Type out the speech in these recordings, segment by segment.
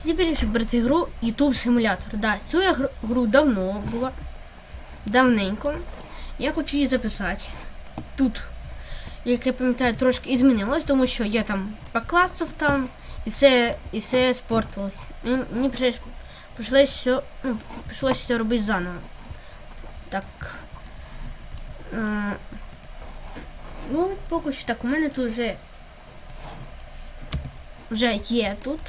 Всі вирішив брати гру YouTube симулятор. Да, цю я гру- давно була. Давненько. Я хочу її записати. Тут, як я пам'ятаю, трошки змінилось, тому що я там поклацав там і все, і все спортилось. І Мені прийшлось, прийшлось все, ну, все робити заново. Так. Ну, поки що так, у мене тут вже вже є тут.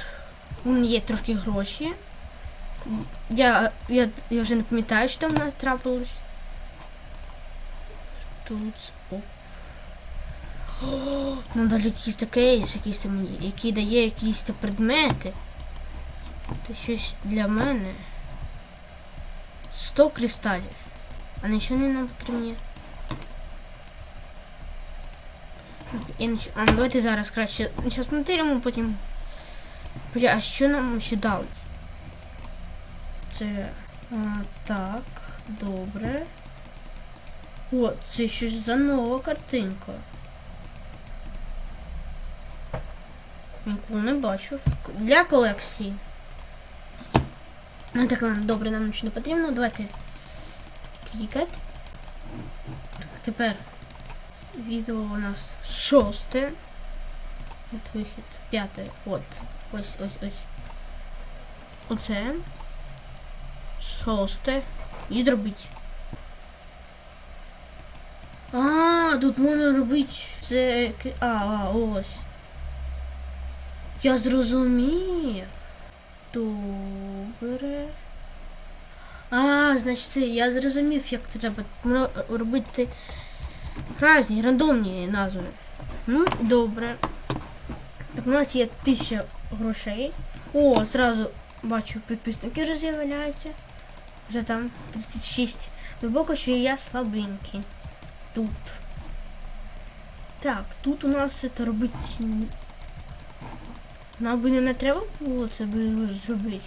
У є трошки гроші. Я, я, я вже не пам'ятаю, що там у нас трапилось. Тут. Оп. О, нам дали якийсь кейс, якийсь там, який дає якісь там предмети. Це щось для мене. 100 кристалів. А на що вони нам потрібні? Не... А, ну, давайте зараз краще. Зараз монтуємо, потім. Бля, а що нам ще дали? Це. А, так, добре. О, це щось за нова картинка. Ніколи не бачу. Для колекції. Ну так, ладно, добре, нам нічого не потрібно. Давайте клікати. Так, тепер відео у нас шосте. От вихід. П'яте. От. Ось, ось, ось. Оце. Шосте. І зробити. А, тут можна робити це. А, а, ось. Я зрозумів. Добре. А, значить це я зрозумів, як треба робити різні, рандомні назви. Ну, добре. Так, у нас є тисяча грошей. О, зразу бачу, підписники вже з'являються. Вже там 36. Глибоко, що я слабенький. Тут. Так, тут у нас це робити. Нам би не треба було це би зробити.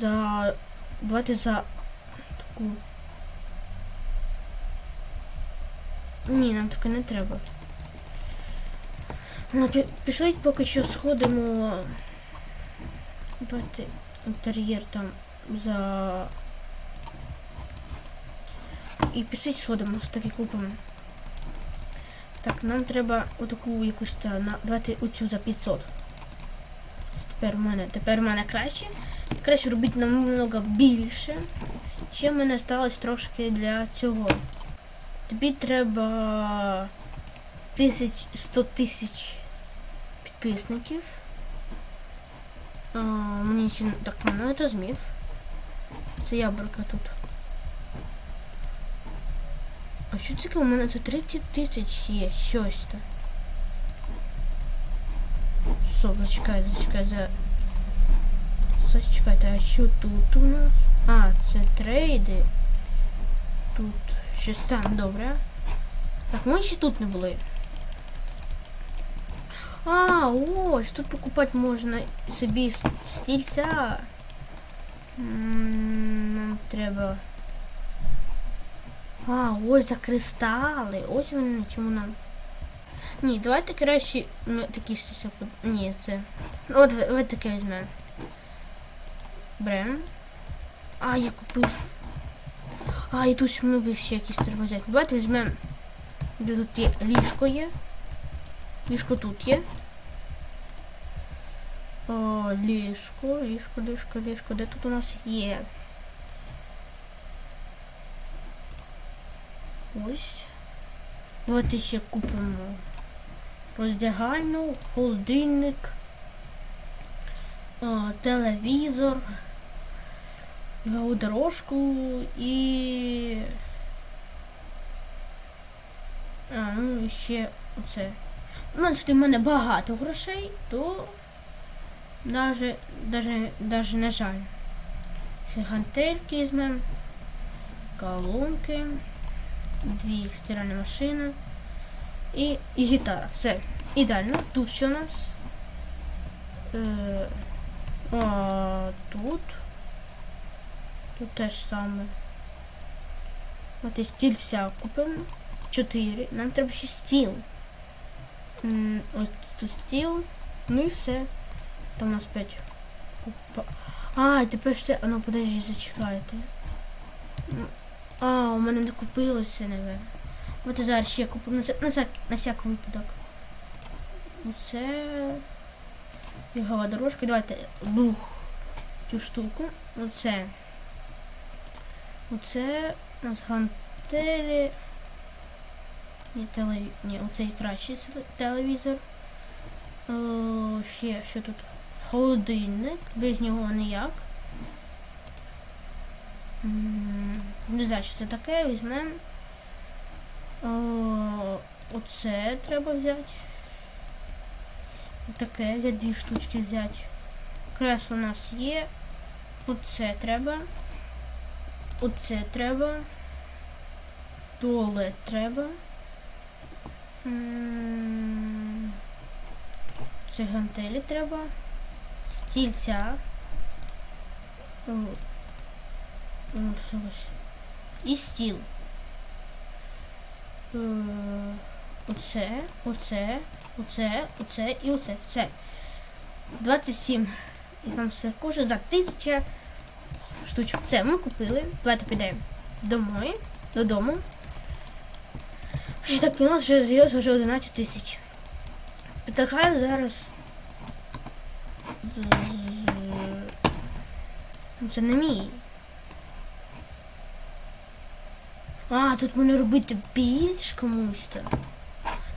За. Давайте за таку. Ні, нам таке не треба. Ну, пі- пішли поки що сходимо. Давайте інтер'єр там за. І пішіть сходимо, з таки купимо. Так, нам треба отаку якусь та на. Давайте оцю за 500. Тепер у мене, тепер у мене краще. Краще робити намного більше. Ще в мене сталося трошки для цього. Тобі треба тисяч 100 тисяч підписників. А, мені ще так не розумів. Це яблука тут. А що таке? У мене це 30 тисяч є щось то. Стоп, зачекайте, зачекайте. за- Зачекайте, а що тут у нас? А, це трейди. Тут щось там добре. Так, ми ще тут не були. А, ось, тут покупати можна собі стільця. Нам треба. А, ось за кристали. Ось вони чому нам. Ні, давайте краще ми такі стільця. Ні, це. От ви, таке візьмемо. Берем. А, я купив. А, і тут ще якісь треба взяти. Давайте візьмемо. Де тут є ліжко є. Ліжко тут є. О, ліжко, ліжко, ліжко, ліжко. Де тут у нас є? Ось. Давайте ще купимо роздягальну, холодильник, о, телевізор, дорожку і. А, ну ще оце. Якщо в мене багато грошей, то даже, даже, даже не жаль. Ще гантельки візьмемо, колонки, дві стиральні машини і, і гітара. Все. Ідеально. Тут що у нас? Е, а, тут. Тут теж саме. От і стільця купимо. Чотири. Нам треба ще стіл. Ось тут стіл. Ну і все. Там у нас 5 Опа. А, і тепер все. А ну подожди, зачекайте. А, у мене не купилося, напевно. От зараз ще куплю на, всяк- на, всяк, на всяк випадок. Оце. Бігова дорожка. Давайте дух цю штуку. Оце. Оце у нас гантелі. Ні, теле... Ні, оцей кращий телевізор. О, ще що тут? Холодильник. Без нього ніяк. Не знаю, що це таке, візьмемо. Оце треба взяти. Таке, взяти дві штучки взяти. Кресло у нас є. Оце треба. Оце треба. Туалет треба. Це гантелі треба. Стільця. І стіл. Е, Оце, оце, оце, оце і оце. Все. 27. І там все кожен за тисяча штучок. Це ми купили. Давайте підемо домой, додому. І так, у нас вже з'явилося вже 11 тисяч. Питахаю зараз. Ну, Це не мій. А, тут можна робити більш комусь. то.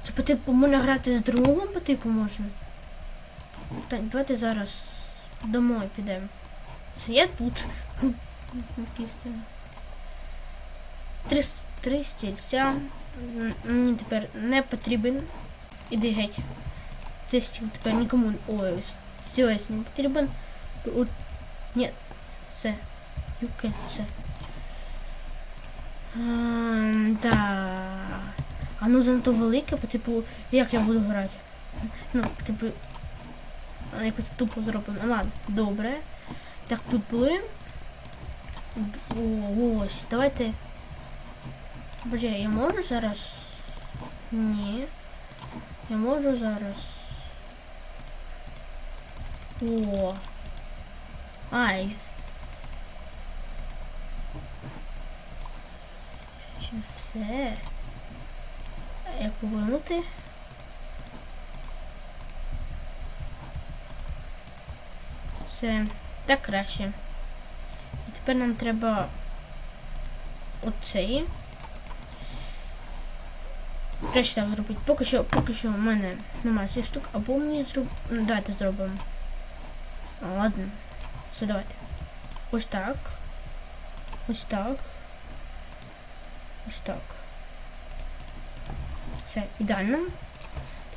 Це по типу можна грати з другом по типу можна. Так, давайте зараз домой підемо. Це я тут. Якісь там. Три, стільця. Мені тепер не потрібен. Іди геть. Цей стіл тепер нікому. Ой, стілець не потрібен. От, ні, це. Юке, це. Да. А ну занадто велике, по типу, як я буду грати? Ну, типу. Якось тупо зроблено. Ну, Ладно, добре. Так, тут були. Ось, давайте. Боже, я можу зараз? Ні. Я можу зараз. О. Ай. Все. Як повернути? Все. Так краще. І тепер нам треба оцей. Краще так зробити. Поки що, поки що в мене немає цих штук, або мені зроб... ну, Давайте зробимо. Ладно. Все, давайте. Ось так. Ось так. Ось так. Все, ідеально.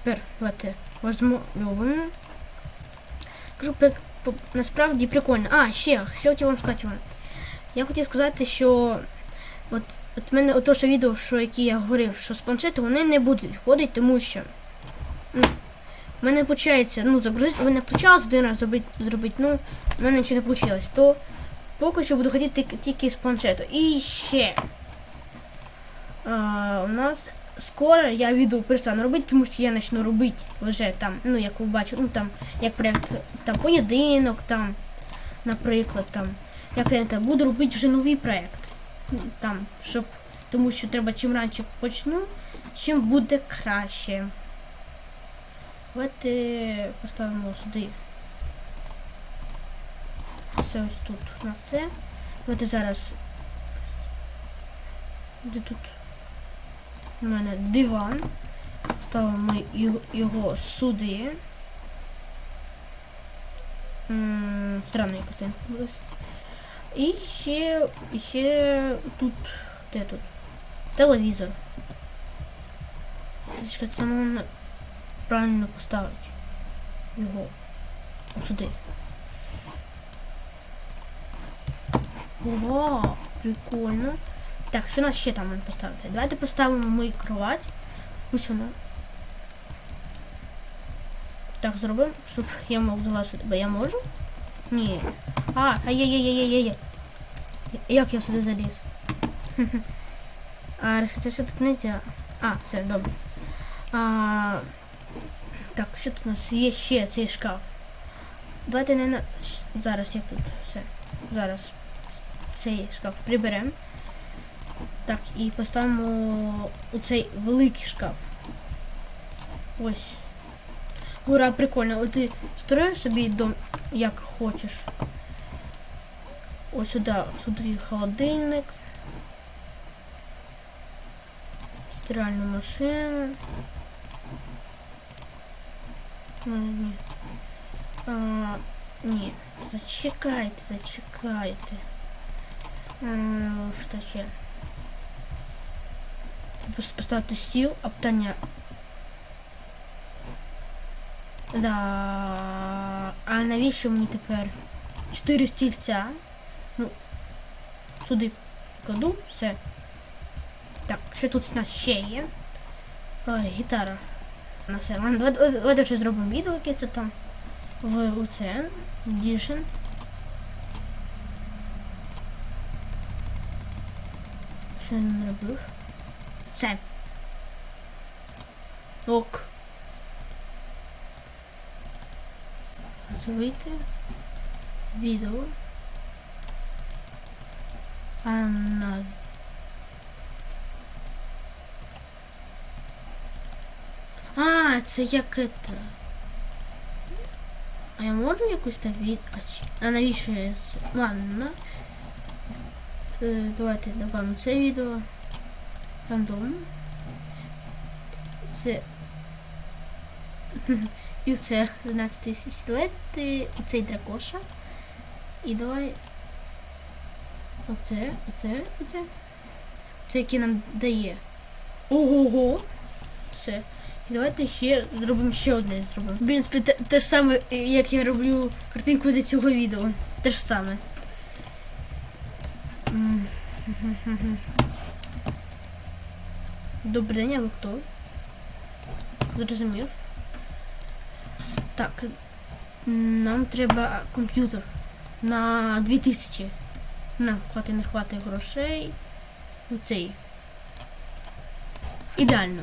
Тепер давайте возьмемо. Кажу, пек- по- насправді прикольно. А, ще, що хотів вам сказати вам. Я хотів сказати, що от, от мене ото що відео, що які я говорив, що з планшету вони не будуть ходити, тому що ну, в мене виходить, ну, загрузити, в мене почалось один раз зробити, зробити, ну, в мене нічого не вийшло. То поки що буду ходити тільки- з планшету. І ще. А, у нас скоро я відео перестану робити, тому що я почну робити вже там, ну як ви бачите, ну там як проєкт там поєдинок, там, наприклад, там, як я там буду робити вже новий проєкт. Там, щоб, тому що треба чим раніше почну, чим буде краще. Давайте поставимо сюди. Все ось тут у нас це. Давайте зараз. Де тут? У мене диван. Ставимо його, сюди. Він висить. І ще, і ще тут. Де тут? Телевізор. Чекай, це правильно поставити. Його. Сюди. Ого, прикольно. Так, що нас ще там можна поставити? Давайте поставимо мою кровать. Ось вона. Так, зробимо, щоб я мог залазити. Бо я можу? Ні. А, ай-яй-яй-яй-яй-яй. Як я сюди заліз? А, розсвітитися тут не можна. А, все, добре. А, так, що тут у нас є ще цей шкаф? давайте не на. Зараз як тут все. Зараз цей шкаф приберемо. Так, і поставимо у цей великий шкаф. Ось. Ура, прикольно. От ти строїш собі дом як хочеш. Ось сюди, сюди холодильник. Стиральну машину. Ну, ні. А, ні. Зачекайте, зачекайте. А, що ще? Просто поставити стіл, а питання. Да. А навіщо мені тепер? Чотири стільця. Ну, сюди кладу, все. Так, що тут у нас ще є? Ой, гітара. На все. Ладно, давай- давай- Давайте ще зробимо відео, яке це там. В оце. Edition. Що я не робив? Все. Ок. Звити. Відео. На А, це як это. А я можу якусь там від... А, навіщо я це? Ладно. Е, давайте добавимо це відео. Рандом. Це. І це 12 тисяч. Давайте оцей дракоша. І давай. Оце, оце, оце. Це який нам дає. Ого-го. Все. І давайте ще зробимо ще одне зробимо. В принципі, те, те ж саме, як я роблю картинку до цього відео. Те ж саме. Добрий день, а ви хто? Зрозумів. Так. Нам треба комп'ютер на 2000. Нам хватить, не хватить грошей. Оцей. Ідеально.